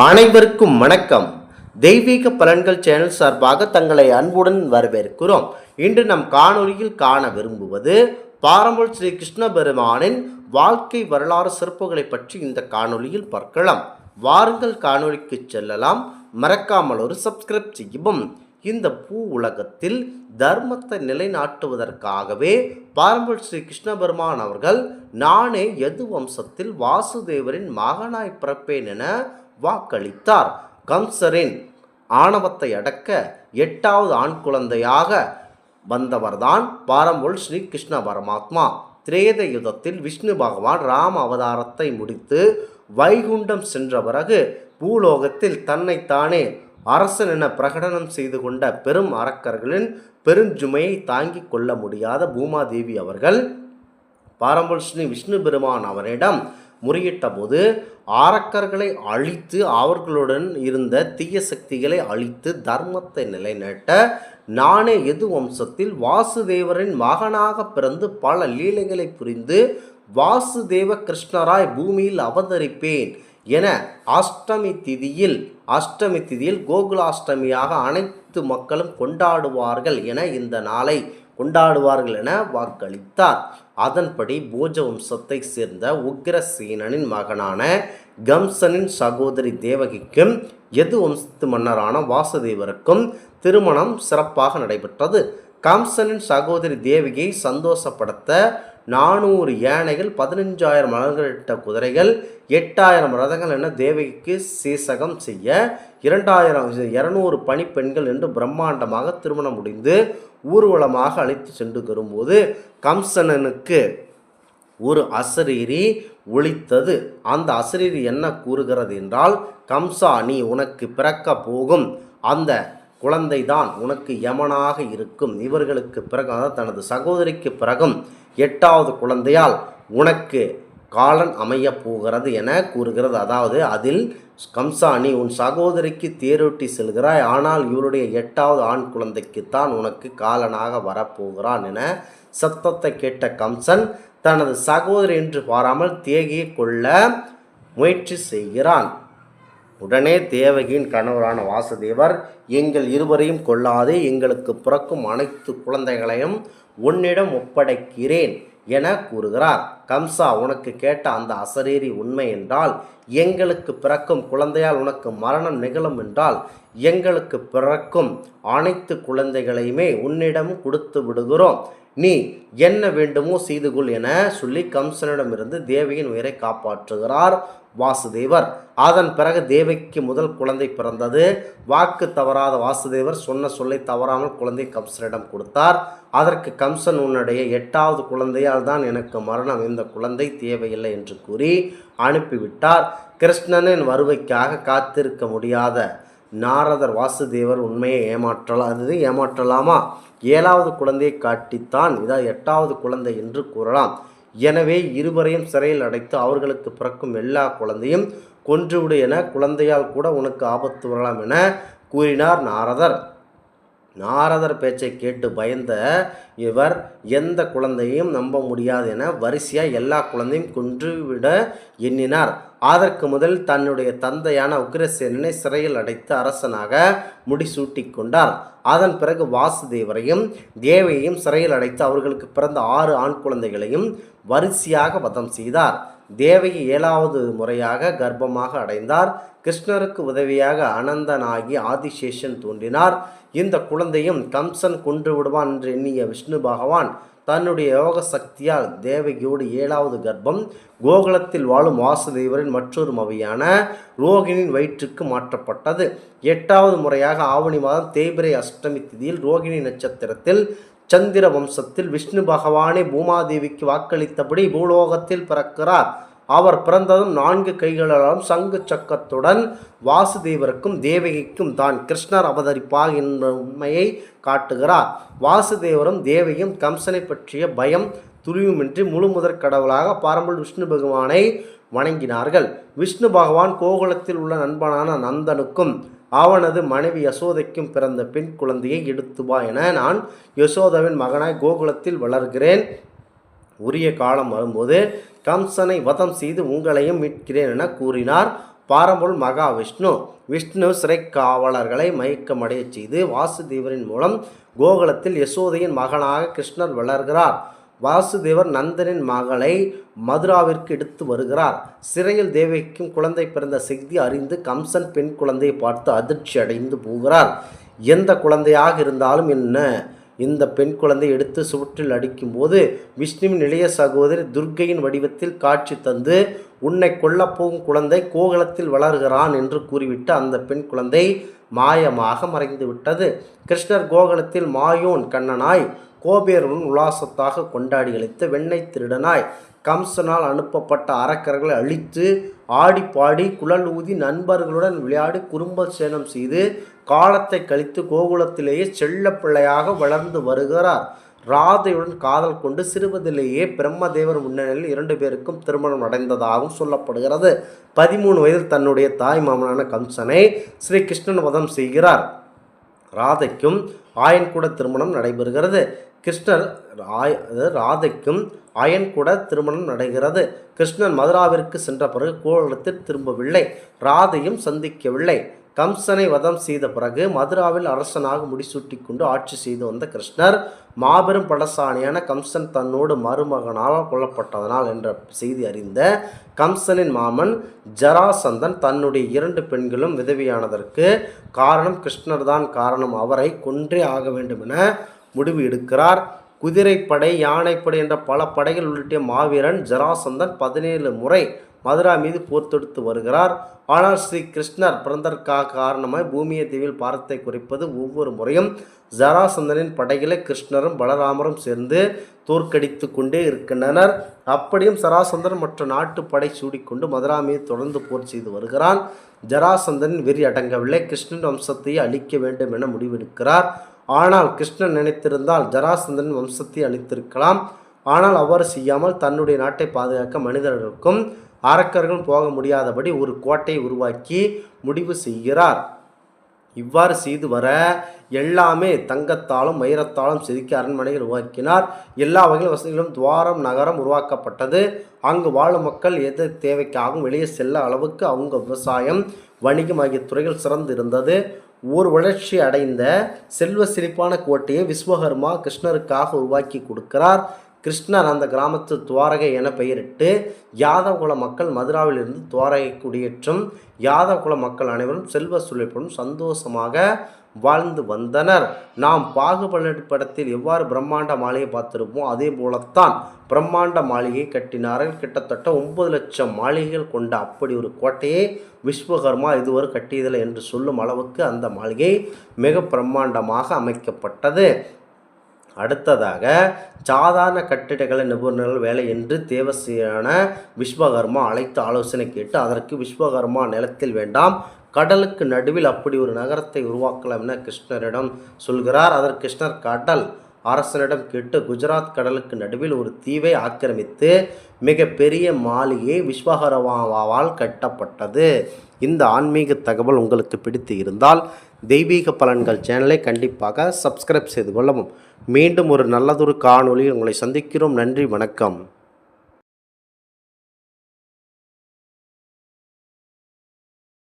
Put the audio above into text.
அனைவருக்கும் வணக்கம். தெய்வீக பலன்கள் சேனல் சார்பாக தங்களை அன்புடன் வரவேற்கிறோம். இன்று நம் காணொலியில் காண விரும்புவது பாரம்பல் ஸ்ரீ கிருஷ்ண பெருமானின் வாழ்க்கை வரலாறு சிறப்புகளை பற்றி இந்த காணொலியில் பார்க்கலாம். வாருங்கள் காணொலிக்கு செல்லலாம். மறக்காமல் ஒரு சப்ஸ்கிரைப் செய்யவும். இந்த பூ உலகத்தில் தர்மத்தை நிலைநாட்டுவதற்காகவே பாரம்பல் ஸ்ரீ கிருஷ்ணபெருமான் அவர்கள் நானே எது வம்சத்தில் வாசுதேவரின் மகனாய் பிறப்பேன் என வாக்களித்தார். கம்சரின் ஆணவத்தை அடக்க எட்டாவது ஆண் குழந்தையாக வந்தவர்தான் பாரம்பொல் ஸ்ரீ கிருஷ்ண பரமாத்மா. திரேத யுதத்தில் விஷ்ணு பகவான் ராம அவதாரத்தை முடித்து வைகுண்டம் சென்ற பிறகு பூலோகத்தில் தன்னைத்தானே அரசன் என பிரகடனம் செய்து கொண்ட பெரும் அரக்கர்களின் பெருஞ்சுமையை தாங்கிக் கொள்ள முடியாத பூமாதேவி அவர்கள் பாரம்பல் ஸ்ரீ விஷ்ணு பெருமான் அவரிடம் முறையிட்ட போது ஆரக்கர்களை அழித்து அவர்களுடன் இருந்த தீய சக்திகளை அழித்து தர்மத்தை நிலைநாட்ட நானே எது வம்சத்தில் வாசுதேவரின் மகனாக பிறந்து பல லீலைகளை புரிந்து வாசுதேவ கிருஷ்ணராய் பூமியில் அவதரிப்பேன் என அஷ்டமி திதியில் அஷ்டமி திதியில் கோகுலாஷ்டமியாக அனைத்து மக்களும் கொண்டாடுவார்கள் என இந்த நாளை கொண்டாடுவார்கள் என வாக்களித்தார். அதன்படி போஜ வம்சத்தை சேர்ந்த உக்ரசேனனின் மகனான கம்சனின் சகோதரி தேவகிக்கும் எது வம்சத்து மன்னரான வாசுதேவருக்கும் திருமணம் சிறப்பாக நடைபெற்றது. கம்சனின் சகோதரி தேவகியை சந்தோஷப்படுத்த நானூறு யானைகள் பதினஞ்சாயிரம் மலர்களிட்ட குதிரைகள் எட்டாயிரம் ரதங்கள் என தேவகிக்கு சீசகம் செய்ய இரண்டாயிரம் இரநூறு பணிப்பெண்கள் என்று பிரம்மாண்டமாக திருமணம் முடிந்து ஊர்வலமாக அழைத்து சென்று வரும்போது கம்சனனுக்கு ஒரு அசரீரி ஒழித்தது. அந்த அசரீரி என்ன கூறுகிறது என்றால் கம்சா நீ உனக்கு பிறக்க போகும். அந்த குழந்தைதான் உனக்கு யமனாக இருக்கும். இவர்களுக்கு பிறகு அதாவது தனது சகோதரிக்கு பிறகும் எட்டாவது குழந்தையால் உனக்கு காலன் அமைய போகிறது என கூறுகிறது. அதாவது அதில் கம்சா நீ உன் சகோதரிக்கு தேரொட்டி செல்கிறாய். ஆனால் இவருடைய எட்டாவது ஆண் குழந்தைக்குத்தான் உனக்கு காலனாக வரப்போகிறான் என சத்தத்தை கேட்ட கம்சன் தனது சகோதரி என்று பாராமல் தேகியை கொள்ள முயற்சி செய்கிறான். உடனே தேவகியின் கணவரான வாசுதேவர் எங்கள் இருவரையும் கொள்ளாதே எங்களுக்கு பிறக்கும் அனைத்து குழந்தைகளையும் உன்னிடம் ஒப்படைக்கிறேன் என கூறுகிறார். கம்சா உனக்கு கேட்ட அந்த அசரீரி உண்மை என்றால் எங்களுக்கு பிறக்கும் குழந்தையால் உனக்கு மரணம் நிகழும் என்றால் எங்களுக்கு பிறக்கும் அனைத்து குழந்தைகளையுமே உன்னிடம் கொடுத்து விடுகிறோம் நீ என்ன வேண்டுமோ செய்து கொள் என சொல்லி கம்சனிடமிருந்து தேவியின் உயிரை காப்பாற்றுகிறார் வாசுதேவர். அதன் பிறகு தேவிக்கு முதல் குழந்தை பிறந்தது. வாக்கு தவறாத வாசுதேவர் சொன்ன சொல்லை தவறாமல் குழந்தை கம்சனிடம் கொடுத்தார். அதற்கு கம்சன் உன்னுடைய எட்டாவது குழந்தையால் தான் எனக்கு மரணம். இந்த குழந்தை தேவையில்லை என்று கூறி அனுப்பிவிட்டார். கிருஷ்ணனின் வருவைக்காக காத்திருக்க முடியாத நாரதர் வாசுதேவர் உண்மையை ஏமாற்றலாம் அது ஏமாற்றலாமா? ஏழாவது குழந்தையை காட்டித்தான் இதான் எட்டாவது குழந்தை என்று கூறலாம். எனவே இருவரையும் சிறையில் அடைத்து அவர்களுக்கு பிறக்கும் எல்லா குழந்தையும் கொன்றுவிடு என குழந்தையால் கூட உனக்கு ஆபத்து வரலாம் என கூறினார் நாரதர். நாரதர் பேச்சை கேட்டு பயந்த இவர் எந்த குழந்தையும் நம்ப முடியாது என வரிசையாக எல்லா குழந்தையும் கொன்றுவிட எண்ணினார். அதற்கு முதல் தன்னுடைய தந்தையான உக்ரசேனனை சிறையில் அடைத்து அரசனாக முடிசூட்டி கொண்டார். அதன் பிறகு வாசுதேவரையும் தேவையையும் சிறையில் அடைத்து அவர்களுக்கு பிறந்த ஆறு ஆண் குழந்தைகளையும் வரிசையாக வதம் செய்தார். தேவகி ஏழாவது முறையாக கர்ப்பமாக அடைந்தார். கிருஷ்ணருக்கு உதவியாக அனந்தனாகி ஆதிசேஷன் தோன்றினார் இந்த குழந்தையும் கம்சன் கொன்று விடுவான் என்று எண்ணிய விஷ்ணு பகவான் தன்னுடைய யோக சக்தியால் தேவகியோடு ஏழாவது கர்ப்பம் கோகுலத்தில் வாழும் வாசுதேவரின் மற்றொரு மவையான ரோகிணியின் வயிற்றுக்கு மாற்றப்பட்டது. எட்டாவது முறையாக ஆவணி மாதம் தேய்பிரை அஷ்டமி திதியில் ரோகிணி நட்சத்திரத்தில் சந்திர வம்சத்தில் விஷ்ணு பகவானே பூமாதேவிக்கு வாக்களித்தபடி பூலோகத்தில் பிறக்கிறார். அவர் பிறந்ததும் நான்கு கைகளாலும் சங்கு சக்கத்துடன் வாசுதேவருக்கும் தேவகிக்கும் தான். கிருஷ்ணர் அவதரிப்பார் என்ற உண்மையை காட்டுகிறார். வாசுதேவரும் தேவியும் கம்சனை பற்றிய பயம் துளிவுமின்றி முழு முதற் கடவுளாக பாரம்பரிய விஷ்ணு பகவானை வணங்கினார்கள். விஷ்ணு பகவான் கோகுலத்தில் உள்ள நண்பனான நந்தனுக்கும் அவனது மனைவி யசோதைக்கும் பிறந்த பெண் குழந்தையை எடுத்து வா என நான் யசோதாவின் மகனாய் கோகுலத்தில் வளர்கிறேன். உரிய காலம் வரும்போது கம்சனை வதம் செய்து உங்களையும் மீட்கிறேன் என கூறினார். பாரம்பொருள் மகாவிஷ்ணு விஷ்ணு. சிறை காவலர்களை மயக்கமடையச் செய்து வாசுதேவரின் மூலம் கோகுலத்தில் யசோதையின் மகனாக கிருஷ்ணர் வளர்கிறார். வாசுதேவர் நந்தனின் மகளை மதுராவிற்கு எடுத்து வருகிறார். சிறையில் தேவிக்கும் குழந்தை பிறந்த செய்தி அறிந்து கம்சன் பெண் குழந்தையை பார்த்து அதிர்ச்சி அடைந்து போகிறார். எந்த குழந்தையாக இருந்தாலும் என்ன? இந்த பெண் குழந்தை எடுத்து சுவற்றில் அடிக்கும்போது விஷ்ணுவின் இளைய சகோதரி துர்க்கையின் வடிவத்தில் காட்சி தந்து உன்னை கொல்லப்போகும் குழந்தை கோகுலத்தில் வளர்கிறான் என்று கூறிவிட்டு அந்த பெண் குழந்தை மாயமாக மறைந்து விட்டது. கிருஷ்ணர் கோகுலத்தில் மாயோன் கண்ணனாய் கோபேருடன் உல்லாசத்தாக கொண்டாடி அளித்த வெண்ணெய் திருடனாய் கம்சனால் அனுப்பப்பட்ட அரக்கர்களை அழித்து ஆடி பாடி குழல் ஊதி நண்பர்களுடன் விளையாடி குறும்ப சேனம் செய்து காலத்தை கழித்து கோகுலத்திலேயே செல்ல பிள்ளையாக வளர்ந்து வருகிறார். ராதையுடன் காதல் கொண்டு சிறுவதிலேயே பிரம்மதேவர் முன்னணியில் இரண்டு பேருக்கும் திருமணம் அடைந்ததாகவும் சொல்லப்படுகிறது. பதிமூணு வயதில் தன்னுடைய தாய் மாமனான கம்சனை ஸ்ரீ கிருஷ்ணன் வதம் செய்கிறார். ராதைக்கும் ஆயன் கூட திருமணம் நடைபெறுகிறது. கிருஷ்ணர் ராய் ராதைக்கும் அயன் கூட திருமணம் நடைகிறது. கிருஷ்ணன் மதுராவிற்கு சென்ற பிறகு கோலத்தில் திரும்பவில்லை. ராதையும் சந்திக்கவில்லை. கம்சனை வதம் செய்த பிறகு மதுராவில் அரசனாக முடிசூட்டி கொண்டு ஆட்சி செய்து வந்த கிருஷ்ணர் மாபெரும் படசாணியான கம்சன் தன்னோடு மருமகனால் கொல்லப்பட்டதனால் என்ற செய்தி அறிந்த கம்சனின் மாமன் ஜராசந்தன் தன்னுடைய இரண்டு பெண்களும் விதவியானதற்கு காரணம் கிருஷ்ணர் தான் காரணம் அவரை கொன்றே ஆக வேண்டும் என முடிவு எடுக்கிறார். குதிரைப்படை யானைப்படை என்ற பல படைகள் உள்ளிட்ட மாவீரன் ஜராசந்தன் பதினேழு முறை மதுரா மீது போர் தொடுத்து வருகிறார். ஆனால் ஸ்ரீ கிருஷ்ணர் பிறந்தற்காக காரணமாய் பூமியை தீவில் பாரத்தை குறைப்பது ஒவ்வொரு முறையும் ஜராசந்தனின் படைகளை கிருஷ்ணரும் பலராமரும் சேர்ந்து தோற்கடித்து கொண்டே இருக்கின்றனர். அப்படியும் சராசந்தன் மற்ற நாட்டு படை சூடிக்கொண்டு மதுரா மீது தொடர்ந்து போர் செய்து வருகிறான். ஜராசந்தனின் வெறி அடங்கவில்லை. கிருஷ்ணன் வம்சத்தை அழிக்க வேண்டும் என முடிவெடுக்கிறார். ஆனால் கிருஷ்ணன் நினைத்திருந்தால் ஜராசந்தன் வம்சத்தை அளித்திருக்கலாம் ஆனால் அவ்வாறு செய்யாமல் தன்னுடைய நாட்டை பாதுகாக்க மனிதர்களுக்கும் அரக்கர்களும் போக முடியாதபடி ஒரு கோட்டையை உருவாக்கி முடிவு செய்கிறார். இவ்வாறு செய்து வர எல்லாமே தங்கத்தாலும் வைரத்தாலும் செதுக்கி அரண்மனைகள் உருவாக்கினார். எல்லா வகையில் வசதிகளும் துவாரம் நகரம் உருவாக்கப்பட்டது. அங்கு வாழும் மக்கள் எது தேவைக்காகவும் வெளியே செல்ல அளவுக்கு அவங்க விவசாயம் வணிகம் ஆகிய துறைகள் சிறந்து இருந்தது ஒரு வளர்ச்சி அடைந்த செல்வ செழிப்பான கோட்டையை விஸ்வகர்மா கிருஷ்ணருக்காக உருவாக்கி கொடுக்கிறார். கிருஷ்ணர் அந்த கிராமத்து துவாரகை என பெயரிட்டு யாதவ குல மக்கள் மதுராவிலிருந்து துவாரகை குடியேற்றும் யாதவ குல மக்கள் அனைவரும் செல்வ சுழிப்புடன் சந்தோஷமாக வாழ்ந்து வந்தனர். நாம் பாகுபலி படத்தில் எவ்வாறு பிரம்மாண்ட மாளிகை பார்த்திருப்போம் அதே போலத்தான் பிரம்மாண்ட மாளிகை கட்டினார்கள். கிட்டத்தட்ட ஒன்பது லட்சம் மாளிகைகள் கொண்ட அப்படி ஒரு கோட்டையை விஸ்வகர்மா இதுவரை கட்டியதில்லை என்று சொல்லும் அளவுக்கு அந்த மாளிகை மிக பிரம்மாண்டமாக அமைக்கப்பட்டது. அடுத்ததாக சாதாரண கட்டிடக்கலை நிபுணர்கள் வேலை என்று தேவசியான விஸ்வகர்மா அழைத்து ஆலோசனை கேட்டு அதற்கு விஸ்வகர்மா நிலத்தில் வேண்டாம் கடலுக்கு நடுவில் அப்படி ஒரு நகரத்தை உருவாக்கலாம் என கிருஷ்ணரிடம் சொல்கிறார். அதற்கு கிருஷ்ணர் கடல் அரசனிடம் கேட்டு குஜராத் கடலுக்கு நடுவில் ஒரு தீவை ஆக்கிரமித்து மிகப்பெரிய மாளிகை விஸ்வகரவாவால் கட்டப்பட்டது. இந்த ஆன்மீக தகவல் உங்களுக்கு பிடித்து இருந்தால் தெய்வீக பலன்கள் சேனலை கண்டிப்பாக சப்ஸ்கிரைப் செய்து கொள்ளவும். மீண்டும் ஒரு நல்லதொரு காணொளியில் உங்களை சந்திக்கிறோம். நன்றி வணக்கம்.